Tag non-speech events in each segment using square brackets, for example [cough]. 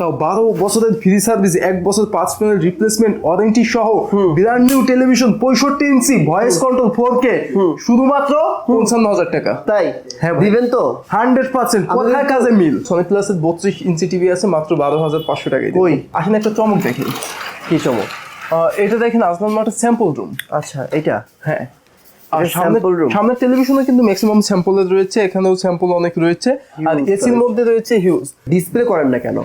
তাও বারো বছরের ফ্রি সার্ভিস এক বছর পাঁচ প্যানেল রিপ্লেসমেন্ট ওয়ারেন্টি সহ ব্র্যান্ড নিউ টেলিভিশন পঁয়ষট্টি inch voice control four K শুধুমাত্র পঞ্চান্ন হাজার টাকা। তাই? হ্যাঁ। দিবেন তো? হান্ড্রেড পার্সেন্ট কোথায় কাজে মিল? সোনি প্লাসের বত্রিশ ইঞ্চি টিভি আছে মাত্র বারো হাজার পাঁচশো টাকায় ওই। আসেন একটা চমক দেখি। কি চমক? এটা দেখেন আসলাম মাঠের স্যাম্পল রুম আচ্ছা এটা হ্যাঁ। আর সামনে সামনে? টেলিভিশনে কিন্তু ম্যাক্সিমাম স্যাম্পলের রয়েছে এখানেও স্যাম্পল অনেক রয়েছে। আর এসির মধ্যে রয়েছে হিউজ ডিসপ্লে করেন না কেন?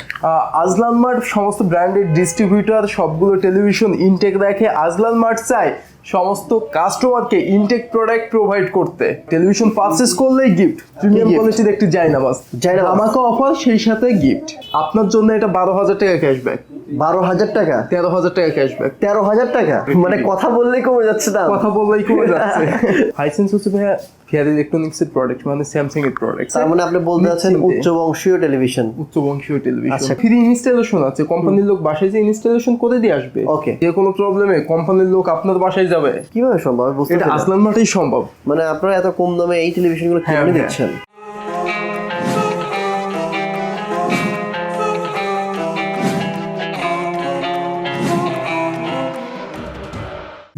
আজলান মার্ট সমস্ত ব্র্যান্ডের ডিস্ট্রিবিউটর সবগুলো টেলিভিশন ইনটেক রাখে আজলান মার্ট চায়। সমস্ত কাস্টমারকে ইনটেক প্রোডাক্ট প্রোভাইড করতে। টেলিভিশন পারচেস করলেই গিফট প্রিমিয়াম? কোয়ালিটির একটি জাইনামাজ? আমাকে অফার সেই সাথে গিফট আপনার জন্য এটা বারো হাজার টাকা ক্যাশব্যাক বারো হাজার টাকা? তেরো হাজার টাকা ক্যাশব্যাক তেরো হাজার টাকা? মানে কথা বললেই কমে যাচ্ছে না কথা বললেই কমে যাচ্ছে। হাইসেন্স হচ্ছে ভাইয়া ফেয়ার ইলেকট্রনিক্স এর প্রোডাক্ট মানে স্যামসাং এর প্রোডাক্ট তার মানে আপনি বলতে চাচ্ছেন উচ্চ বংশীয় টেলিভিশন উচ্চ বংশীয় টেলিভিশন আচ্ছা। ফ্রি ইনস্টলেশন আছে কোম্পানির লোক বাসায় যে ইনস্টলেশন করে দিয়ে আসবে ওকে। যে কোনো প্রবলেমে কোম্পানির লোক আপনার বাসায় যাবে। কীভাবে সম্ভব? এটা আসলান মাঠেই সম্ভব। মানে আপনারা এত কম দামে এই টেলিভিশনগুলো কিনে কেমনে হ্যাঁ। দিচ্ছেন?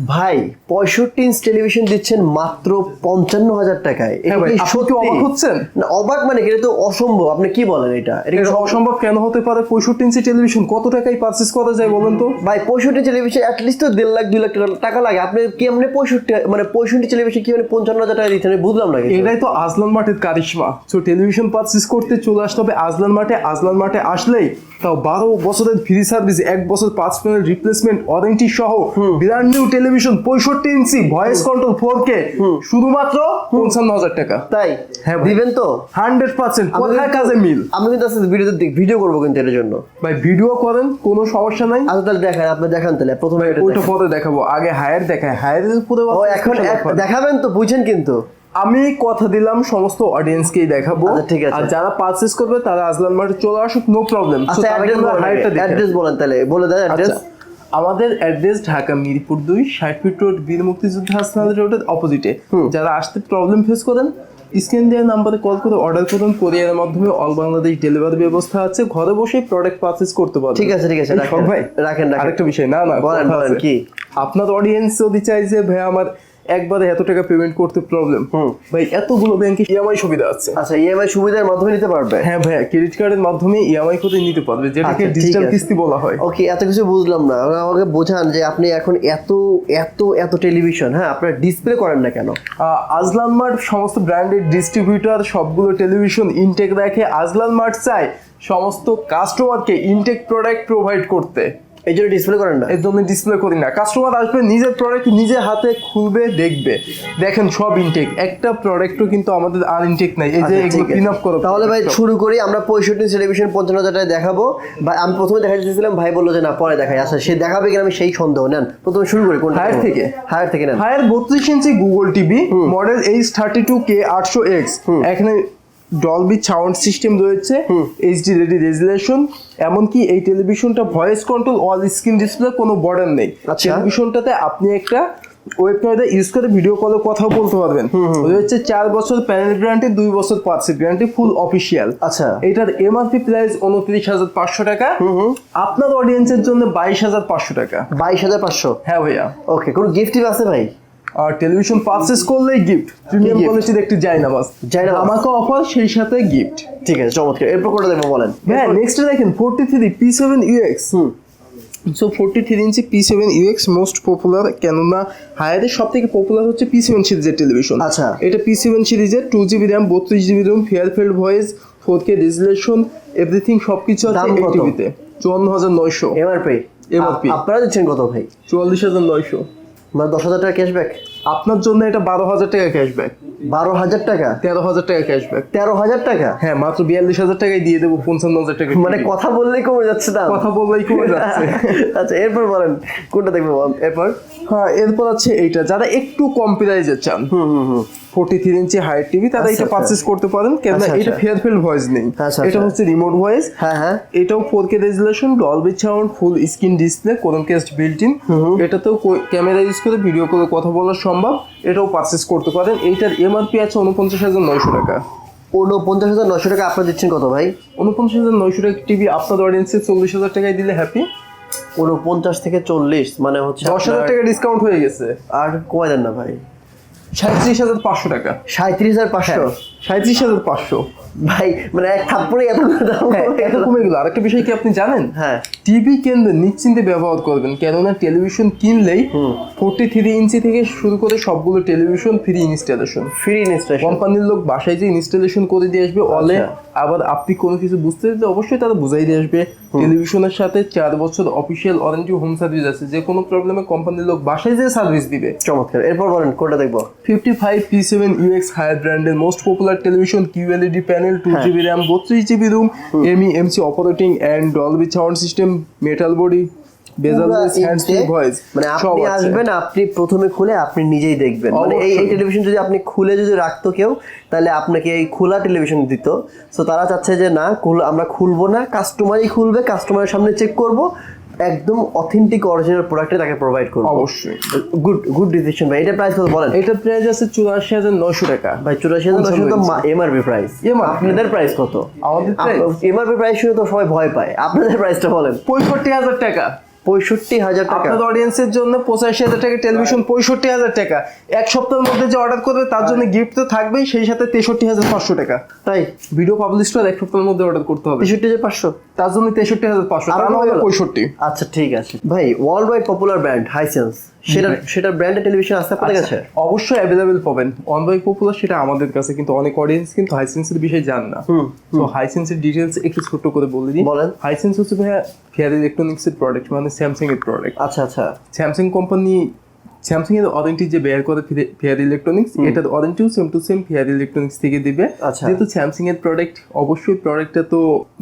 ভাই পঁয়ষট্টি ইঞ্চ টেলিভিশন দিচ্ছেন মাত্র পঞ্চান্ন হাজার টাকায় হ্যাঁ সত্যি? অবাক হচ্ছেন? না অবাক মানে এটা তো অসম্ভব। আপনি কি বলেন এটা? অসম্ভব কেন হতে পারে? পঁয়ষট্টি ইঞ্চি টেলিভিশন কত টাকায় পারচেস করা যায় বলেন তো? ভাই পঁয়ষট্টি টেলিভিশন অ্যাটলিস্ট তো দেড় লাখ দুই লাখ টাকা- লাগে। আপনি কি আপনি পঁয়ষট্টি মানে পঁয়ষট্টি টেলিভিশন কি মানে পঞ্চান্ন হাজার টাকা দিচ্ছেন? বুঝলাম না এটাই তো আজলান মাঠের কারিশমা। তো টেলিভিশন পারচেস করতে চলে আসতে হবে আজলান মাঠে। আজলান মাঠে আসলেই তাও বারো বছরের ফ্রি সার্ভিস এক বছর পাঁচ প্যানেল রিপ্লেসমেন্ট ওয়ারেন্টি সহ ব্র্যান্ড নিউ টেলিভিশন পঁয়ষট্টি inch voice control four K শুধুমাত্র পঞ্চান্ন হাজার টাকা। তাই? হ্যাঁ দিবেন তো? হান্ড্রেড পার্সেন্ট কোথায় কাজে মিল? আমি কিন্তু আজকে ভিডিওতে ভিডিও করব কিন্তু এর জন্য। ভাই ভিডিও করেন কোনো সমস্যা নাই। আচ্ছা তাহলে দেখান আপনি দেখান তাহলে প্রথমে ওইটা পরে দেখাবো। আগে হায়ার দেখায়। হায়ার পুরো এখন দেখাবেন তো বুঝছেন কিন্তু। আমি কথা দিলাম সমস্ত অডিয়েন্সকেই দেখাবো। আচ্ছা, ঠিক আছে। আর যারা পারচেস করবে তারা আজলান মাঠে চলে আসুক নো প্রবলেম আচ্ছা অ্যাড্রেস বলেন তাহলে। বলে দেন অ্যাড্রেস আচ্ছা আমাদের অ্যাড্রেস ঢাকা মিরপুর দুই ষাট ফিট রোড বীর মুক্তিযুদ্ধ হাসনাদ রোডের অপোজিটে যারা আসতে প্রবলেম ফেস করেন স্ক্রিন দেওয়া নাম্বারে কল করে অর্ডার করুন। কোরিয়ারের মাধ্যমে অল বাংলাদেশ ডেলিভারি ব্যবস্থা আছে। ঘরে বসেই প্রোডাক্ট পারচেস করতে পারবেন। ঠিক আছে ঠিক আছে রাখেন। ভাই রাখেন আরেকটা বিষয় না না বলেন বলেন কি? আপনার অডিয়েন্স যদি চাই যে ভাই আমার একবারে এত টাকা পেমেন্ট করতে প্রবলেম। ভাই এতগুলো ব্যাংকে ইএমআই সুবিধা আছে। আচ্ছা ইএমআই সুবিধার মাধ্যমে নিতে পারবে? হ্যাঁ ভাইয়া ক্রেডিট কার্ডের মাধ্যমে ইএমআই করে নিতে পারবে যেটাকে আচ্ছা, ডিজিটাল কিস্তি বলা হয়। ওকে এত কিছু বুঝলাম না। আমাকে বোঝান যে আপনি এখন এত এত এত টেলিভিশন হ্যাঁ আপনার ডিসপ্লে করেন না কেন? আজলান মার্ট সমস্ত ব্র্যান্ডের ডিস্ট্রিবিউটর সবগুলো টেলিভিশন ইনটেক রাখে আজলান মার্ট চায় সমস্ত কাস্টমারকে ইনটেক প্রোডাক্ট প্রোভাইড করতে। এই জন্য ডিসপ্লে করেন না। এর জন্য ডিসপ্লে করি না। কাস্টমার আসবে নিজের প্রোডাক্ট নিজে হাতে খুলবে দেখবে। দেখেন সব ইনটেক একটা প্রোডাক্টও কিন্তু আমাদের আর ইনটেক নাই। এই যে আচ্ছা, এগুলো পিন আপ করো। তাহলে ভাই শুরু করি। আমরা পঁয়ষট্টি টেলিভিশন পঞ্চান্ন হাজার টাকা দেখাবো। ভাই আমি প্রথমে দেখা দিয়েছিলাম ভাই বলল যে না পরে দেখাই। আচ্ছা সে দেখাবে কিনা আমি সেই সন্দেহ। নেন প্রথমে শুরু করি Higher দেখাবো? থেকে? হায়ার থেকে নেন। হায়ার বত্রিশ inch Google TV model H thirty two K আটশো এক্স এখানে ডলবি সাউন্ড সিস্টেম রয়েছে এইচডি রেডি রেজুলেশন এমনকি এই টেলিভিশনটা voice control all screen display কোনো বর্ডার নেই। আচ্ছা। টেলিভিশনটাতে আপনি একটা ওয়েব ক্যামেরা ইউজ করে ভিডিও কলে কথা বলতে পারবেন। হচ্ছে চার বছর প্যানেল গ্যারান্টি দুই বছর পার্সের গ্যারান্টি ফুল অফিসিয়াল আচ্ছা। এটার এমআরপি প্রাইস উনত্রিশ হাজার পাঁচশো টাকা। আপনার অডিয়েন্সের জন্য বাইশ হাজার পাঁচশো টাকা। বাইশ হাজার পাঁচশো? হ্যাঁ ভাইয়া। ওকে কোনো গিফট আছে ভাই? আর টেলিভিশন পারচেস করলেই গিফট প্রিমিয়াম? কোয়ালিটির একটি জায়নামাজ জায়নামাজ? আমাকে অফার সেই সাথে গিফট ঠিক আছে চমৎকার। এরপর কোনটা দেখব বলেন? হ্যাঁ নেক্সট দেখেন forty three P seven UX hmm. So forty three inch P seven UX most popular কেননা হায়ারের সব থেকে পপুলার হচ্ছে পি সেভেন সিরিজের টেলিভিশন আচ্ছা। এটা পি সেভেন সিরিজের টু জিবি র্যাম বত্রিশ GB ROM Fairfield voice four K resolution everything সব কিছু আছে এই টিভিতে চুয়ান্ন হাজার নয়শো। এমআরপি MRP আপনারা দিচ্ছেন কত ভাই? চুয়াল্লিশ হাজার নয়শো। মানে দশ হাজার টাকা ক্যাশব্যাক আপনার জন্য এটা বারো হাজার টাকা ক্যাশব্যাক বারো হাজার টাকা? তেরো হাজার টাকা ক্যাশব্যাক তেরো হাজার টাকা? হ্যাঁ মাত্র বিয়াল্লিশ হাজার টাকায় দিয়ে দেবো পঞ্চান্ন হাজার টাকা মানে কথা বললেই কমে যাচ্ছে না কথা বললেই কমে যাচ্ছে। [laughs] আচ্ছা এরপর বলেন কোনটা দেখব এরপর? হ্যাঁ এরপর আছে এইটা যারা একটু কম প্রাইজে চান। হুম হুম হুম। Forty three inch height TV তারা আচ্ছা, এটা আচ্ছা। পারচেস করতে পারেন কেন আচ্ছা, এটা আচ্ছা। ফেয়ারফিল্ড ভয়েস নেই। আচ্ছা, এটা আচ্ছা। হচ্ছে রিমোট ভয়েস হ্যাঁ হ্যাঁ। এটাও four K resolution Dolby sound full screen display Chromecast built in এটাতেও ক্যামেরা ইউজ করে ভিডিও করে কথা বলা সম্ভব। এটাও পারচেস করতে পারেন। এইটার এমআরপি আছে উনপঞ্চাশ হাজার নয়শো টাকা। উনপঞ্চাশ হাজার নশো টাকা আপনার দিচ্ছেন কত ভাই? উনপঞ্চাশ হাজার নয়শো টাকা টিভি আপনার অডিয়েন্সে চল্লিশ হাজার টাকায় দিলে হ্যাপি উনপঞ্চাশ থেকে চল্লিশ মানে হচ্ছে দশ হাজার টাকা ডিসকাউন্ট হয়ে গেছে। আর কমায় দেন না ভাই। সাঁত্রিশ হাজার পাঁচশো টাকা। সাঁত্রিশ হাজার পাঁচশো? সাঁত্রিশ হাজার পাঁচশো। ভাই মানে এক থাপ্পড়ে এত হ্যাঁ কমে এত গেল। কমে গেল। আরেকটা বিষয় কি আপনি জানেন? হ্যাঁ। টিভি কেন্দ্রে নিশ্চিন্তে ব্যবহার করবেন কেননা টেলিভিশন কিনলেই ফোরটি থ্রি ইঞ্চি থেকে শুরু করে সবগুলো television free installation free installation কোম্পানির লোক বাসায় যে ইনস্টলেশন করে দিয়ে আসবে অলে আচ্ছা। আবার আপনি কোনো কিছু বুঝতে দিলে অবশ্যই তারা বুঝাই দিয়ে আসবে। টেলিভিশনের সাথে চার বছর অফিসিয়াল ওয়ারেন্টি হোম সার্ভিস আছে। যে কোনো প্রবলেমে কোম্পানির লোক বাসায় যে সার্ভিস দিবে। চমৎকার। এরপর বলেন কোনটা দেখব? Fifty five P seven UX Haier ব্র্যান্ডের most popular television QLED panel two. GB RAM বত্রিশ GB ROM ME MC operating and Dolby sound system metal body bezel পুরা হ্যান্ড ইনটে- ভয়েস মানে আপনি আসবেন আপনি প্রথমে খুলে আপনি নিজেই দেখবেন। মানে এই এই টেলিভিশন যদি আপনি খুলে যদি রাখতো কেউ তাহলে আপনাকে এই খোলা টেলিভিশন দিত। সো তারা চাচ্ছে যে না আমরা খুলবো না কাস্টমারই খুলবে কাস্টমারের সামনে চেক করব একদম অথেন্টিক অরিজিনাল প্রোডাক্টে তাকে প্রোভাইড করব। অবশ্যই। গুড গুড ডিসিশন ভাই। এটা প্রাইস কত বলেন? এটা প্রাইস আছে চুরাশি হাজার নয়শো টাকা। ভাই চুরাশি হাজার নশো তো এমআরপি প্রাইস আপনাদের প্রাইস কত? আমাদের? এমআরপি প্রাইস শুনে তো সবাই ভয় পায়। আপনাদের প্রাইসটা বলেন। পঁয়ষট্টি হাজার টাকা। পঁয়ষট্টি হাজার টাকা। আপনার অডিয়েন্সের জন্য পঁচাশি হাজার টাকা টেলিভিশন পঁয়ষট্টি হাজার টাকা। এক সপ্তাহের মধ্যে যে অর্ডার করবে তার জন্য গিফট তো থাকবেই সেই সাথে তেষট্টি হাজার পাঁচশো টাকা। তাই? ভিডিও পাবলিশ করে এক সপ্তাহের মধ্যে অর্ডার করতে হবে। তেষট্টি হাজার পাঁচশো? তার জন্য তেষট্টি হাজার পাঁচশো? পঁয়ষট্টি। আচ্ছা ঠিক আছে। ভাই world wide popular brand Hisense সেটা সেটা ব্র্যান্ডেড টেলিভিশন আসতে আপনাদের কাছে? অবশ্যই অ্যাভেলেবেল পাবেন। অন বাই পপুলার সেটা আমাদের কাছে কিন্তু অনেক অডিয়েন্স কিন্তু হাইসেন্সের বিষয়ে জান না। তো হাইসেন্সের ডিটেলস একটু ছোট্ট করে বলে দিই। বলেন। হাইসেন্স হচ্ছে ভাইয়া ফেয়ার ইলেকট্রনিক্স এর প্রোডাক্ট মানে স্যামসাং এর প্রোডাক্ট আচ্ছা আচ্ছা। স্যামসাং কোম্পানি স্যামসাং এর ওয়ারেন্টি যে বের করে ফেয়ার ইলেকট্রনিক্স এটার ওয়ারেন্টিও same to same Fair Electronics থেকে দিবে। আচ্ছা। যেহেতু স্যামসাং এর প্রোডাক্ট অবশ্যই প্রোডাক্টটা তো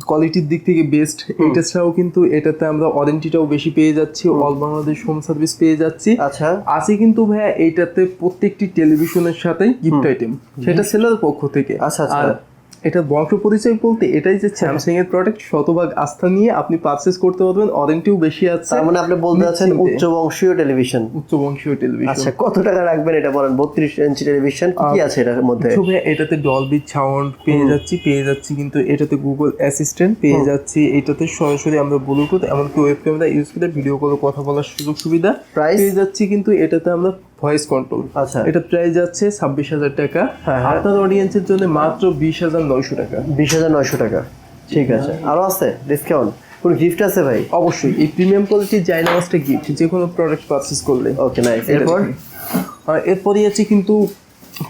কোয়ালিটির দিক থেকে বেস্ট এটা ছাড়াও কিন্তু এটাতে আমরা ওয়ারেন্টিটাও বেশি পেয়ে যাচ্ছি অল বাংলাদেশ হোম সার্ভিস পেয়ে যাচ্ছি। আচ্ছা। আছে কিন্তু ভাইয়া এইটাতে প্রত্যেকটি টেলিভিশনের সাথে গিফট আইটেম সেটা সেলার পক্ষ থেকে। আচ্ছা, আচ্ছা। আর এটা বংশ পরিচয় বলতে এটাই যে স্যামসাং এর প্রোডাক্ট শতভাগ আস্থা নিয়ে আপনি পারচেস করতে পারবেন ওয়ারেন্টিও বেশি আছে। তার মানে আপনি বলতে চাচ্ছেন উচ্চ বংশীয় টেলিভিশন উচ্চ বংশীয় টেলিভিশন আচ্ছা কত টাকা রাখবেন এটা বলেন? বত্রিশ ইঞ্চি টেলিভিশন কি আছে এটার মধ্যে? তবে এটাতে ডলবি সাউন্ড পেয়ে যাচ্ছি পেয়ে যাচ্ছি কিন্তু এটাতে গুগল অ্যাসিস্ট্যান্ট পেয়ে যাচ্ছি এটাতে সরাসরি আমরা ব্লুটুথ এমনকি ওয়েব ক্যামেরা ইউজ করে ভিডিও কলে কথা বলার সুযোগ সুবিধা? পেয়ে যাচ্ছি কিন্তু এটাতে আমরা ভয়েস কন্ট্রোল আচ্ছা। এটা প্রাইস যাচ্ছে ছাব্বিশ হাজার টাকা। হ্যাঁ, হ্যাঁ। আপনার অডিয়েন্সের জন্য মাত্র বিশ হাজার নয়শো টাকা। বিশ হাজার নয়শো টাকা। ঠিক আছে। আরও আছে? ডিসকাউন্ট কোন গিফট আছে ভাই? অবশ্যই। এই প্রিমিয়াম কোয়ালিটির জাইনামাসটা গিফট যে কোনো প্রোডাক্ট পারচেস করলে। ওকে নাইস এরপর? এরপরই আছে কিন্তু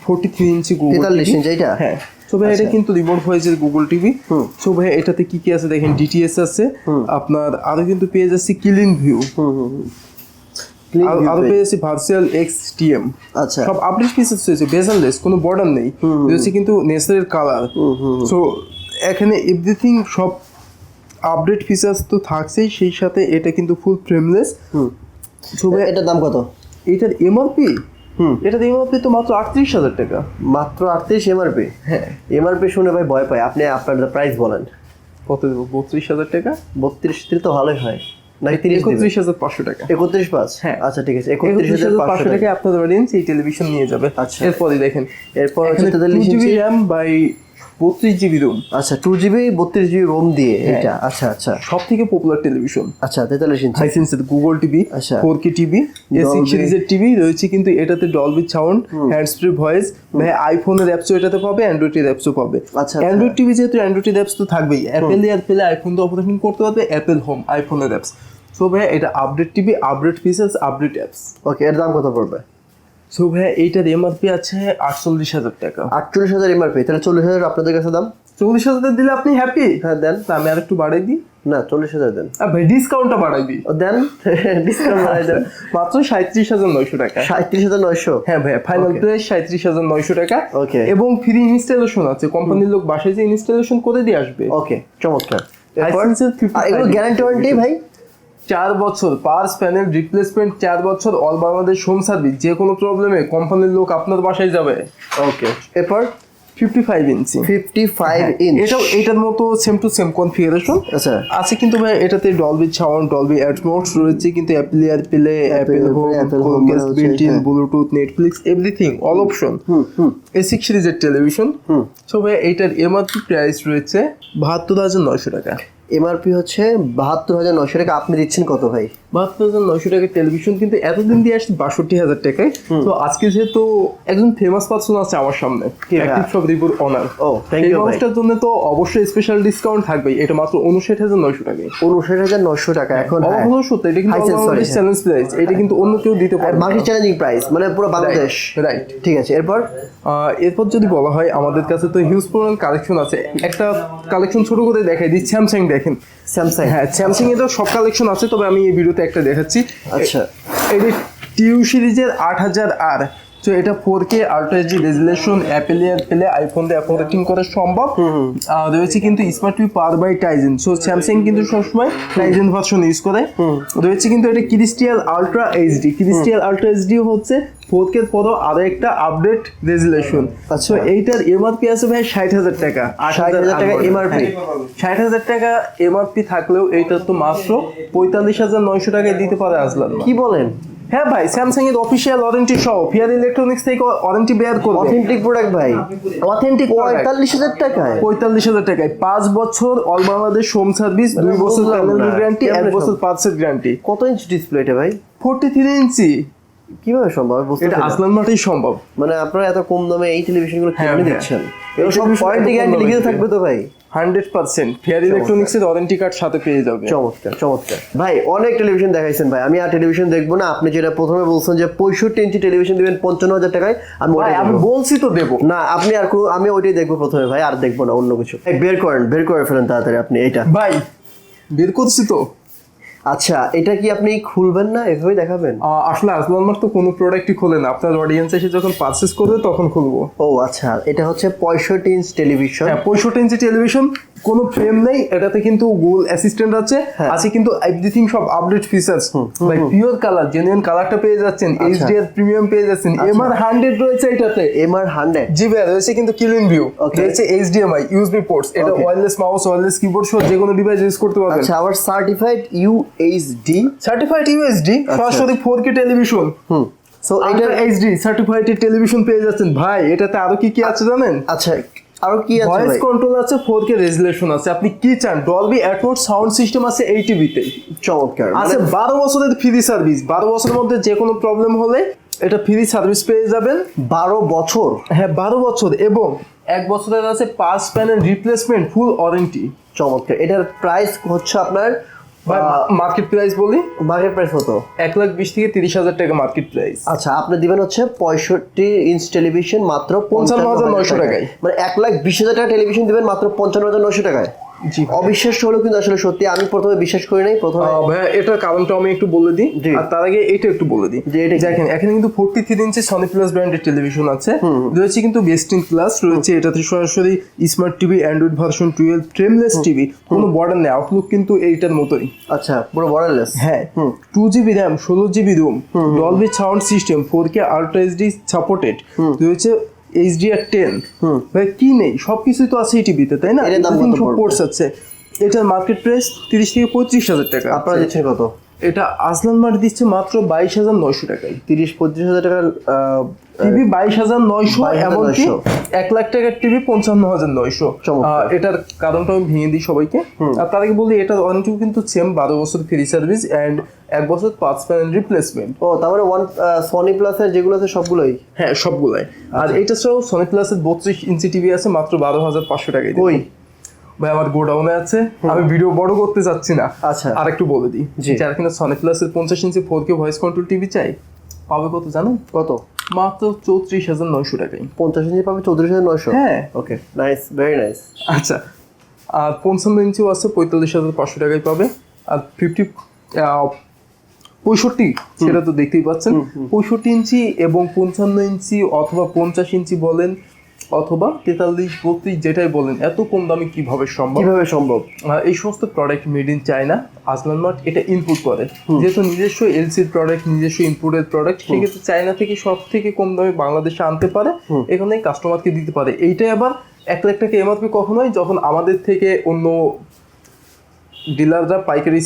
forty three inch Google 43 inch এইটা? হ্যাঁ। তো ভাই এটা কিন্তু রিমোট ভয়েসের গুগল টিভি সো ভাই এটাতে কি কি আছে? দেখেন ডিটিএস আছে। আপনার আরও কিন্তু পেয়ে যাচ্ছে কিলিং ভিউ আরও পেয়ে- পেয়ে ভার্চুয়াল এক্স টিএম আচ্ছা। সব আপডেট পিসেস হয়েছে বেজারলেস কোনো বর্ডার নেই। এটা কিন্তু নেচারের কালার সো এখানে এভরিথিং সব আপডেট ফিচার্স তো থাকছেই সেই সাথে এটা কিন্তু ফুল ফ্রেমলেস সো ভাই এটার দাম কত? এটার এমআরপি হুম। এটার এমআরপি তো মাত্র আটত্রিশ হাজার টাকা। মাত্র আটত্রিশ এমআরপি হ্যাঁ। এমআরপি শুনে ভাই ভয় পায়। আপনি আপনার প্রাইস বলেন। কত দেবো? বত্রিশ হাজার টাকা? বত্রিশ তিরিশ তো ভালোই হয়। হ্যাঁ। আচ্ছা আপনার অডিয়েন্স এই টেলিভিশন নিয়ে যাবে। আচ্ছা। এরপরে দেখেন। এরপর হচ্ছে র্যাম বাই বত্রিশ জিবি রুম। আচ্ছা টু জিবি বত্রিশ জিবি রোম দিয়ে হ্যাঁ। এটা? আচ্ছা আচ্ছা। সব থেকে পপুলার টেলিভিশন আচ্ছা তেতাল্লিশ ইঞ্চি হাইসেন্সের গুগল টিভি আচ্ছা। ফোর কে টিভি সিরিজের টিভি রয়েছে কিন্তু এটাতে Dolby sound hand free voice ভাই আইফোনের অ্যাপসও এটাতে পাবে অ্যান্ড্রয়েডের অ্যাপসও পাবে। আচ্ছা। অ্যান্ড্রয়েড টিভি যেহেতু অ্যান্ড্রয়েড অ্যাপস তো থাকবেই অ্যাপেল এয়ারপেলে আইফোন তো অপারেশন করতে পারবে অ্যাপেল হোম আইফোনের অ্যাপস সো ভাই এটা update TV update features update apps okay এর দাম কত পড়বে? সো ভাই এইটার এমআরপি আছে আটচল্লিশ হাজার টাকা। আটচল্লিশ হাজার এমআরপি তাহলে চল্লিশ হাজার আপনাদের কাছে দাম? চল্লিশ হাজার দিলে আপনি হ্যাপি হ্যাঁ দেন। আমি আর একটু বাড়াই দিই। না চল্লিশ হাজার দেন। ভাই ডিসকাউন্টটা বাড়াই দিই। দেন। [laughs] ডিসকাউন্ট বাড়াই দেন। মাত্র সাঁত্রিশ হাজার নয়শো টাকা। সাঁত্রিশ হাজার নয়শো? হ্যাঁ ভাইয়া ফাইনাল. প্রাইস সাঁত্রিশ হাজার নয়শো টাকা। Okay. এবং ফ্রি ইনস্টলেশন আছে। কোম্পানির লোক বাসায় যে ইনস্টলেশন করে দিয়ে আসবে। ওকে চমৎকার। এরপর? Hisense এর 55 আর এগুলো গ্যারান্টি ওয়ারেন্টি ভাই? চার বছর পার্স প্যানেল রিপ্লেসমেন্ট চার বছর অল বাংলাদেশ হোম সার্ভিস যে কোনো প্রবলেমে কোম্পানির লোক আপনার বাসায় যাবে। ওকে এরপর fifty five inch fifty five inch এটাও এটার মতো সেম টু সেম কনফিগারেশন আচ্ছা আছে কিন্তু ভাই এটাতে ডলবি সাউন্ড ডলবি অ্যাটমোস রয়েছে কিন্তু Apple air play Apple home built in. Bluetooth Netflix everything all option A six সিরিজের টেলিভিশন সো ভাই এইটার এমআরপি প্রাইস রয়েছে বাহাত্তর হাজার নয়শো টাকা। এমআরপি হচ্ছে বাহাত্তর হাজার নশো টাকা। আপনি দিচ্ছেন কত ভাই? বাহাত্তর হাজার নয়শো টাকার টেলিভিশন কিন্তু এতদিন দিয়ে আসছে বাষট্টি হাজার টাকায়। তো আজকে যেহেতু একজন ফেমাস পার্সন আছে আমার সামনে কে? সব রিপুর অনার ও, thank এই you ভাই। মানুষটার জন্য তো অবশ্যই স্পেশাল ডিসকাউন্ট থাকবে। এটা মাত্র উনষাট হাজার নয়শো টাকায়। উনষাট হাজার নশো টাকা এখন হ্যাঁ। সত্যি এটা কিন্তু চ্যালেঞ্জ প্রাইস এটা কিন্তু অন্য কেউ দিতে পারে মার্কেট চ্যালেঞ্জিং প্রাইস মানে পুরো বাংলাদেশ। রাইট ঠিক আছে এরপর? এরপর যদি বলা হয় আমাদের কাছে তো হিউজ পরিমাণ কালেকশন আছে। একটা কালেকশন ছোট করে দেখাই দিই স্যামসাং দেখেন। স্যামসাং হ্যাঁ স্যামসাং এ তো সব কালেকশন আছে তবে আমি এই ভিডিওতে একটা দেখাচ্ছি। আচ্ছা। এটি টিউ সিরিজের আট হাজার আর তো এটা four K ultra HD resolution Apple এর পেলে আইফোন দিয়ে অপারেটিং করা সম্ভব। আর রয়েছে কিন্তু smart TV power by Tizen so Samsung কিন্তু সবসময় টাইজেন ভার্সন ইউজ করে। রয়েছে কিন্তু এটা crystal ultra HD crystal ultra HD হচ্ছে ফোর কে পরও আরও একটা আপডেট রেজুলেশন আচ্ছা। সো এইটার এমআরপি আছে ভাই ষাট হাজার টাকা আট 60,000 টাকা MRP ষাট হাজার টাকা এমআরপি থাকলেও এইটা তো মাত্র পঁয়তাল্লিশ হাজার নয়শো টাকায় দিতে পারে আসলাম কি বলেন? হ্যাঁ ভাই স্যামসাং এর অফিসিয়াল ওয়ারেন্টি সহ ফিয়ার ইলেকট্রনিক্স থেকে ওয়ারেন্টি বেয়ার করবে। অথেন্টিক প্রোডাক্ট ভাই। অথেন্টিক পঁয়তাল্লিশ হাজার টাকায়। পঁয়তাল্লিশ হাজার টাকায়। পাঁচ বছর অল বাংলাদেশ হোম সার্ভিস দুই বছর। গ্যারান্টি এক বছর পার্সেন্ট গ্যারান্টি কত ইঞ্চি ডিসপ্লে এটা ভাই? ফোরটি থ্রি ইঞ্চি কীভাবে সম্ভব? এটা আসলান মাঠেই সম্ভব। মানে আপনারা এত কম দামে এই টেলিভিশনগুলো হ্যাঁ। দিচ্ছেন এগুলো সব ওয়ারেন্টি গ্যারান্টি লিখিত থাকবে তো ভাই। Hundred percent. ফেয়ার ইলেকট্রনিক্স এর ওয়ারেন্টি কার্ড সাথে পেয়ে যাবে। চমৎকার চমৎকার। ভাই অনেক টেলিভিশন দেখাইছেন ভাই। আমি আর টেলিভিশন দেখব না। আপনি যেটা প্রথমে বলছেন যে পঁয়ষট্টি ইঞ্চি টেলিভিশন দিবেন পঞ্চান্ন হাজার টাকায় আমি ওটাই আমি বলছি তো দেবো। না আপনি আর আমি ওইটাই দেখব প্রথমে ভাই আর দেখব না অন্য কিছু। বের করেন বের করে ফেলেন তাড়াতাড়ি আপনি এটা ভাই বের করছি তো। আচ্ছা এটা কি আপনি খুলবেন না? এভাবে দেখাবেন? আসলে আসলান মাঠ তো কোনো প্রোডাক্টই খোলে না। আপনার অডিয়েন্স এসে যখন পারচেস করবে তখন খুলবো। ও আচ্ছা এটা হচ্ছে পঁয়ষট্টি ইঞ্চ টেলিভিশন হ্যাঁ পঁয়ষট্টি ইঞ্চি টেলিভিশন কোনো ফ্রেম নেই। এটাতে কিন্তু গুগল অ্যাসিস্ট্যান্ট আছে। হ্যাঁ। আছে কিন্তু এভরিথিং সব আপডেট ফিচার্স ভাই পিওর কালার জেনুইন কালারটা পেয়ে যাচ্ছেন। আচ্ছা। এইচডিআর প্রিমিয়াম পেয়ে যাচ্ছেন। এমআর হান্ড্রেড রয়েছে এটাতে। এমআর হান্ড্রেড জি ভাই রয়েছে কিন্তু কিলিং ভিউ. রয়েছে এইচডিএমআই ইউএসবি পোর্টস এটা. ওয়্যারলেস মাউস ওয়্যারলেস কিবোর্ড সহ যে কোনো ডিভাইস ইউজ করতে পারবেন। আচ্ছা আবার সার্টিফাইড ইউএইচডি সার্টিফাইড ইউএসডি সরাসরি ফোর কে টেলিভিশন হুম। সো এটা এইচডি সার্টিফাইড টেলিভিশন পেয়ে যাচ্ছেন। ভাই এটাতে আরও কি কি আছে জানেন? আচ্ছা আরও কি আছে ভয়েস কন্ট্রোল আছে ফোর কে রেজুলেশন আছে। আপনি কি চান? ডলবি অ্যাটমোস সাউন্ড সিস্টেম আছে এই টিভিতে চমৎকার। আছে মানে বারো বছরের ফ্রি সার্ভিস বারো বছরের মধ্যে যে কোনো প্রবলেম হলে এটা ফ্রি সার্ভিস পেয়ে যাবেন। বারো বছর? হ্যাঁ বারো বছর। এবং এক বছরের আছে পাঁচ প্যানেল রিপ্লেসমেন্ট ফুল ওয়ারেন্টি চমৎকার। এটার প্রাইস হচ্ছে আপনার মার্কেট প্রাইস বলি? মার্কেট প্রাইস কত? এক লাখ বিশ থেকে তিরিশ হাজার টাকা মার্কেট প্রাইস আচ্ছা আপনি দিবেন হচ্ছে পঁয়ষট্টি ইঞ্চ টেলিভিশন মাত্র পঞ্চান্ন হাজার নয়শো টাকায়। মানে এক লাখ বিশ হাজার টাকা টেলিভিশন দিবেন মাত্র পঞ্চান্ন হাজার নয়শো টাকায়। জি অবিশ্বাস্য হলেও কিন্তু আসলে সত্যি আমি প্রথমে বিশ্বাস করি নাই প্রথমে ভাইয়া এটার কারণটা আমি একটু বলে দিই আর তার আগে এটা একটু বলে দিই। জি, এটা? দেখেন এখানে কিন্তু forty three inch Sony plus ব্র্যান্ডের টেলিভিশন আছে রয়েছে কিন্তু বেস্টিন প্লাস রয়েছে এটাতে সরাসরি smart TV Android version twelve frameless TV কোনো বর্ডার নেই আউটলুক কিন্তু এইটার মতোই। আচ্ছা পুরো বর্ডারলেস হ্যাঁ টু জিবি র্যাম ষোলো GB ROM Dolby sound system four K ultra HD supported রয়েছে এইচডিআর টেন ভাই কি নেই? সবকিছুই তো আছে টিভিতে তাই না? পড়বে? পোর্টস আছে। এটার মার্কেট প্রাইস তিরিশ থেকে পঁয়ত্রিশ হাজার টাকা। আপনারা দিচ্ছেন কত? এটা আসলান মার্ট দিচ্ছে মাত্র বাইশ হাজার নয়শো টাকায়। তিরিশ পঁয়ত্রিশ হাজার টাকার টিভি বাইশ হাজার নয়শো এমনকি এক লাখ টাকার টিভি পঞ্চান্ন হাজার নয়শো। এটার কারণটা আমি ভেঙে দিই সবাইকে। আর তার আগে বলি এটার ওয়ারেন্টিও কিন্তু সেম বারো বছর ফ্রি সার্ভিস অ্যান্ড এক বছর পাঁচ প্যানেল রিপ্লেসমেন্ট ও তার মানে ওয়ান সনি প্লাসের যেগুলো আছে সবগুলোই? হ্যাঁ সবগুলাই। আর আচ্ছা। এটা ছাড়াও সনি প্লাসের বত্রিশ ইঞ্চি টিভি আছে মাত্র বারো হাজার পাঁচশো টাকায়। ওই ভাই আমার গোডাউনে আছে। আমি ভিডিও বড় করতে চাচ্ছি না। আচ্ছা। আর একটু বলে দিই। যারা কিনা সনি প্লাসের পঞ্চাশ inch four K voice control TV চাই পাবে কত জানেন? কত? মাত্র চৌত্রিশ হাজার নয়শো টাকায়। পঞ্চাশ ইঞ্চি পাবে চৌত্রিশ হাজার নয়শো? হ্যাঁ। ওকে নাইস ভেরি নাইস আচ্ছা। আর পঞ্চান্ন ইঞ্চিও আছে পঁয়তাল্লিশ হাজার পাঁচশো টাকায় পাবে। আর ফিফটি পঁয়ষট্টি সেটা তো দেখতেই পাচ্ছেন। পঁয়ষট্টি ইঞ্চি এবং পঞ্চান্ন ইঞ্চি অথবা পঞ্চাশ ইঞ্চি বলেন অথবা তেতাল্লিশ বত্রিশ যেটাই বলেন এত কম দামে কীভাবে সম্ভব? কীভাবে সম্ভব? এই সমস্ত product made in China Azlan mart এটা ইনপুট করে। যেহেতু নিজস্ব এলসির প্রোডাক্ট নিজস্ব ইনপুটের প্রোডাক্ট সেক্ষেত্রে চায়না থেকে সব থেকে কম দামে বাংলাদেশে আনতে পারে এখানে কাস্টমারকে দিতে পারে। এইটাই আবার এক লাখ টাকা এমআরপি কখন হয় যখন আমাদের থেকে অন্য ডিলাররা পাইকারি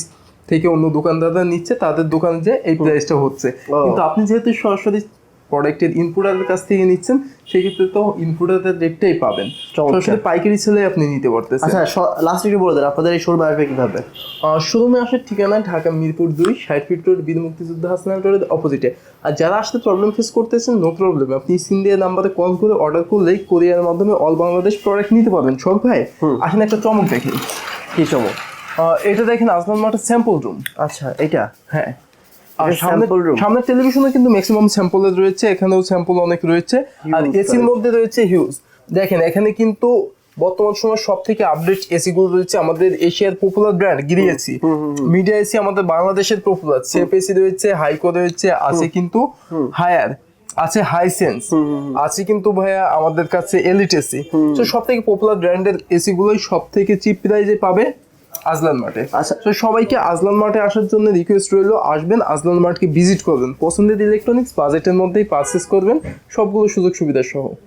থেকে অন্য দোকানদাররা নিচ্ছে তাদের দোকানে যে এই প্রাইসটা হচ্ছে। কিন্তু আপনি যেহেতু সরাসরি প্রোডাক্টের ইনপুটারের কাছ থেকে নিচ্ছেন সেক্ষেত্রে তো ইনপুটারের রেটটাই পাবেন। সরাসরি পাইকারি ছেলে আপনি নিতে পারতেছেন। আচ্ছা লাস্ট একটু বলে দেন আপনাদের এই শোরুমে আসবে কীভাবে? শোরুমে আসার ঠিকানা ঢাকা মিরপুর দুই ষাট ফিট রোড বীর মুক্তিযুদ্ধ হাসনাল রোডের অপোজিটে আর যারা আসতে প্রবলেম ফেস করতেছেন নো প্রবলেম আপনি সিন্ডিয়া নাম্বারে কল করে অর্ডার করলেই কোরিয়ার মাধ্যমে অল বাংলাদেশ প্রোডাক্ট নিতে পারবেন। সব ভাই আসেন একটা চমক দেখেন কি চমক? এটা দেখেন আসমান মাঠের স্যাম্পল রুম আচ্ছা এটা হ্যাঁ। আর সামনে সামনের টেলিভিশনে কিন্তু ম্যাক্সিমাম স্যাম্পলের রয়েছে এখানেও স্যাম্পল অনেক রয়েছে। আর এসির মধ্যে রয়েছে হিউজ দেখেন এখানে কিন্তু বর্তমান সময় সব থেকে আপডেট এসি গুলো রয়েছে আমাদের এশিয়ার popular brand Gree AC Midea AC আমাদের বাংলাদেশের পপুলার সেফ এসি রয়েছে হাইকো রয়েছে আছে কিন্তু হায়ার আছে হাইসেন্স আছে কিন্তু ভাইয়া আমাদের কাছে এলিট এসি তো সব থেকে পপুলার ব্র্যান্ডের এসি গুলোই সব থেকে চিপ প্রাইজে পাবে। আজলান মার্টে আচ্ছা। তো সবাইকে আজলান মাঠে আসার জন্য রিকোয়েস্ট রইল আসবেন আজলান মার্টকে ভিজিট করবেন। পছন্দের ইলেকট্রনিক্স বাজেটের মধ্যেই পারচেস করবেন সবগুলো সুযোগ সুবিধা সহ